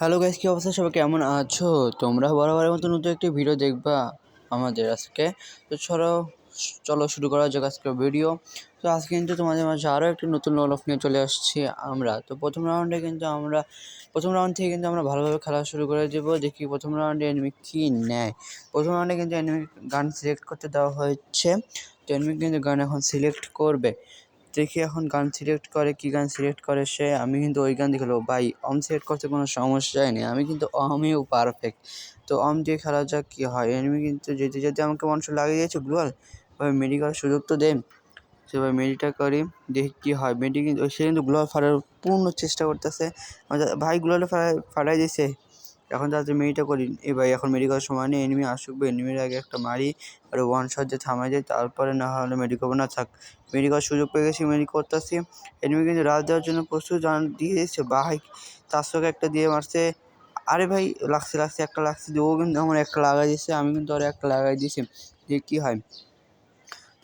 Hello guys কী অবস্থা? সবাই কেমন আছো? তোমরা বরাবরের মতো নতুন একটি ভিডিও দেখবা আমাদের আজকে। তো চলো চলো শুরু করা যাক আজকে ভিডিও তো আজকে কিন্তু তোমাদের মাঝে আরও একটি নতুন লফ নিয়ে চলে আসছি আমরা। তো প্রথম রাউন্ডে কিন্তু আমরা, প্রথম রাউন্ড থেকে কিন্তু আমরা ভালোভাবে খেলা শুরু করে দেবো। দেখি প্রথম রাউন্ডে এনিমি কী নেয়। প্রথম রাউন্ডে কিন্তু এনিমি গান সিলেক্ট করতে দেওয়া হয়েছে। তো এনিমি কিন্তু গান এখন সিলেক্ট করবে। দেখি এখন গান সিলেক্ট করে, কী গান সিলেক্ট করে সে, আমি কিন্তু ওই গান দেখল ভাই, অম সিলেক্ট করতে কোনো সমস্যাই নেই, আমি কিন্তু অমেও পারফেক্ট তো অম দিয়ে খেলা যাক কী হয়। এনিমি কিন্তু যেতে যেতে আমাকে মানুষ লাগিয়ে দিয়েছে গ্লোয়াল ভাই মেডি করার সুযোগ তো দেন সেভাবে মেডিটা করি, দেখি কী হয়। মেডি কিন্তু, সে কিন্তু গ্লোয়াল ফাটার পূর্ণ চেষ্টা করতেছে। ভাই গ্লোয়াল ফাটাই দিয়েছে এখন তাদের মেডিটা করি, এ ভাই এখন মেডি করার সময় নেই এনিমি আসুক এনিমির আগে একটা মারি, আর ওয়ান শট দিয়ে থামাই যায়, তারপরে না হলে মেডি করব না থাক। মেডি করার সুযোগ পেয়ে গেছি মেডি করতেছি। এনিমি কিন্তু রাজ দেওয়ার জন্য প্রস্তুত জান দিয়েছে, ভাই। চারশোকে একটা দিয়ে মারছে। আরে ভাই, লাগছে লাগছে, একটা লাগছে ও কিন্তু আমার একটা লাগাই দিয়েছে, আমি কিন্তু আর একটা লাগাই দিয়েছি যে কী হয়?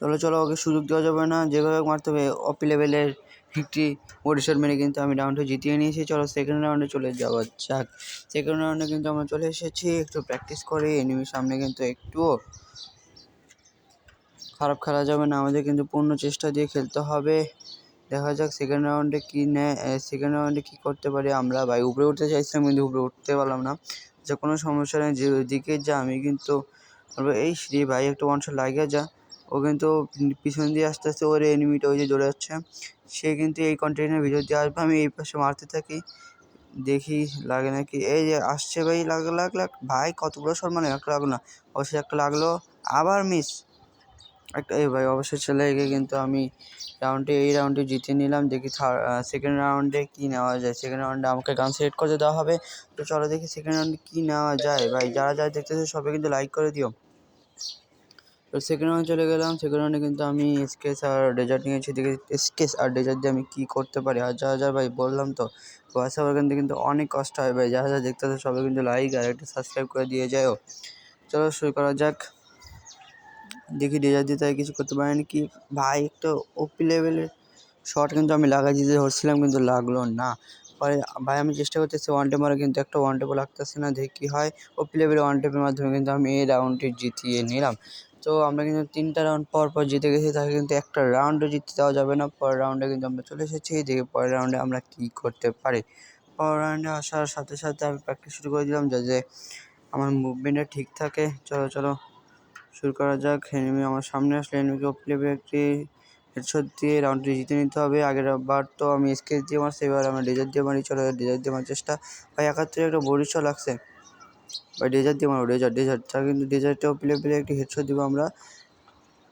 চলো চলো ওকে সুযোগ দেওয়া যাবে না, যেভাবে মারতে হবে অপি লেভেলের একটি ওডিশন মেরে কিন্তু আমি রাউন্ডে জিতিয়ে নিয়েছি। চলো সেকেন্ড রাউন্ডে চলে যাওয়া যাক। সেকেন্ড রাউন্ডে কিন্তু আমরা চলে এসেছি। একটু প্র্যাকটিস করে। এনিমির সামনে কিন্তু একটুও খারাপ খেলা যাবে না। আমাদের কিন্তু পূর্ণ চেষ্টা দিয়ে খেলতে হবে। দেখা যাক সেকেন্ড রাউন্ডে কী নেয় সেকেন্ড রাউন্ডে কী করতে পারি আমরা। ভাই, উপরে উঠতে চাইছিলাম কিন্তু উপরে উঠতে পারলাম না। যে কোনো সমস্যা নেই। যেদিকে যা, আমি কিন্তু এই শ্রী ভাই, একটু ওয়ান লাগিয়ে যা। ও কিন্তু পিছন দিয়ে আস্তে আস্তে ওর এনিমিটা ওই যে দৌড়ে যাচ্ছে। সে কিন্তু এই কন্টেইনার ভিতর দিয়ে আসবে। আমি এই পাশে মারতে থাকি। দেখি লাগে নাকি। এই যে আসছে ভাই, লাগ লাগ লাগ। ভাই, কতগুলো শট মানে একটা লাগল না। অবশ্যই একটা লাগল। আবার মিস একটা, এই ভাই অবশ্যই চলে গিয়ে কিন্তু আমি রাউন্ডে এই রাউন্ডে জিতে নিলাম। দেখি থার্ড সেকেন্ড রাউন্ডে কী নেওয়া যায়। সেকেন্ড রাউন্ডে আমাকে গান সিলেক্ট করতে দেওয়া হবে। তো চলো দেখি সেকেন্ড রাউন্ডে কী নেওয়া যায়। ভাই, যারা যারা দেখতেছে সবাই কিন্তু লাইক করে দিও। তো সেকেন্ড চলে গেলাম। সেকেন্ড রাউন্ডে কিন্তু আমি স্কেচ আর ডেজার্ট নিয়েছি দেখি স্কেচ আর ডেজার্ট দিয়ে আমি কী করতে পারি? আর যা যা ভাই বললাম তো ভয়েস ওভার কিন্তু অনেক কষ্ট হয় ভাই। যা যা দেখতে সবাই কিন্তু লাইক আর একটা সাবস্ক্রাইব করে দিয়ে যাও চলো শুরু করা যাক। দেখি ডেজার্ট দিতে কিছু করতে পারেনি কি? ভাই একটা ওপি লেভেলের শট কিন্তু আমি লাগাই দিতে ধরছিলাম কিন্তু লাগল না। পরে ভাই আমি চেষ্টা করতেছি ওয়ান টেপ মারা কিন্তু একটা ওয়ান টেপও লাগতেছে না, দেখি কী হয়। ওপি লেভেলের ওয়ান টেপের মাধ্যমে কিন্তু আমি এই রাউন্ডটি জিতিয়ে নিলাম। তো আমরা কিন্তু তিনটা রাউন্ড পর পর জিতে গেছি তাকে কিন্তু একটা রাউন্ডও জিততে দেওয়া যাবে না। পরের রাউন্ডে কিন্তু আমরা চলে এসেছি দেখি পরের রাউন্ডে আমরা কী করতে পারি? পরের রাউন্ডে আসার সাথে সাথে আমি প্র্যাকটিস শুরু করে দিলাম, যাতে আমার মুভমেন্টটা ঠিক থাকে। চলো চলো, শুরু করা যাক। এনিমি আমার সামনে আসলে এনিমিকে প্লেবে একটি হেডশট দিয়ে রাউন্ডটি জিতে নিতে হবে। আগের বার তো আমি স্কেচ দিয়ে মারছি, এবার আমরা ডেজার দিয়ে মারি। চলো ডেজার দিয়ে মারার চেষ্টা। ভাই, একাত্তরে একটা বরিশও লাগছে। ভাই ডেজার্ট দিয়ে মারো ডেজার ডেজার তা কিন্তু ডেজার্টে ওপিলে পেলে একটি হেডশট দিব আমরা।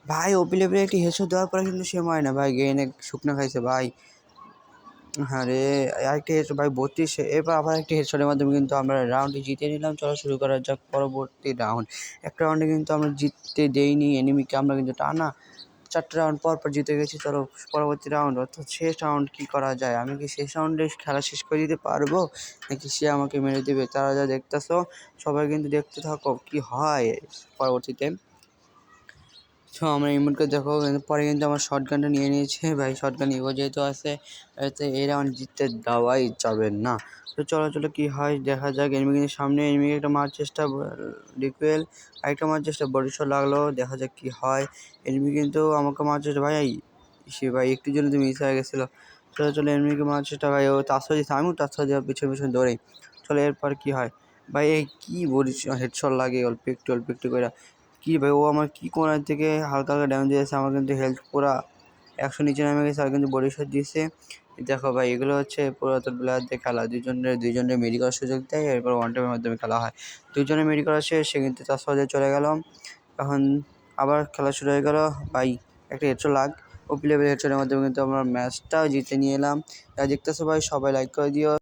ভাই ওপিলে পেলে একটি হেডশট দেওয়ার পরে কিন্তু সে মারে না। ভাই গেনে শুকনা খাইছে, ভাই। হ্যাঁ রে আরেকটি হেডশট ভাই, বত্রিশ এবার আবার একটি হেডশটের মাধ্যমে কিন্তু আমরা রাউন্ডটি জিতে নিলাম। চলো শুরু করা যাক পরবর্তী রাউন্ড একটা রাউন্ডে কিন্তু আমরা জিততে দেইনি এনিমিকে আমরা কিন্তু টানা। চারটে রাউন্ড পর পর জিতে গেছি, চলো পরবর্তী রাউন্ড অর্থাৎ শেষ রাউন্ড কী করা যায়? আমি কি শেষ রাউন্ডে খেলা শেষ করে দিতে পারব? নাকি সে আমাকে মেরে দেবে? তারা যা দেখতেছো, সবাই কিন্তু দেখতে থাকো কি হয় পরবর্তীতে। তো আমার ইমোটকে দেখো পরে কিন্তু আমার শর্ট গানটা নিয়ে নিয়েছে। ভাই শর্ট গান ইগো যেহেতু আছে, এতে এই রাউন্ড জিততে দেওয়াই যাবে না। তো চলো চলো কী হয়, দেখা যাক। এনিমি কিন্তু সামনে এনিমিকে একটা মার চেষ্টা ডিকুয়েল আরেকটা মার চেষ্টা বডিশট লাগল, দেখা যাক কী হয়। এনিমি কিন্তু আমাকে মার চেষ্টা, ভাই সে ভাই, একটু জন্য তো মিস হয়ে গেছিল। চলো চলো এনিমিকে মার চেষ্টা, ভাই, ও তার দিচ্ছে আমিও তার দেওয়ার পিছনে পিছনে দৌড়াই। চলো, এরপর কী হয়? ভাই, এই কী বডি হেডশট লাগে, অল্প একটু অল্প একটু করে কী ভাই, ও আমার কী কোনার থেকে হালকা হালকা ড্যামেজ দিয়েছে, আমার কিন্তু হেলথ পুরা একশো নিচে নেমে গেছে, আর কিন্তু বডি শট দিয়েছে। দেখো ভাই, এগুলো হচ্ছে পুরাতন প্লেয়ারদের খেলা, দুজনের দুজনের মেডি করার সুযোগ দেয়, এরপর ওয়ান টাইমের মাধ্যমে খেলা হয়। দুজনে মেডি করা শেষ সে কিন্তু তার সহজে চলে গেল। এখন আবার খেলা শুরু হয়ে গেল। ভাই, একটা হেডশো লাগ। ও প্লেয়ার হেডশটের মাধ্যমে কিন্তু আমরা ম্যাচটাও জিতে নিয়ে এলাম। যা দেখতেছো ভাই, সবাই লাইক করে দিও।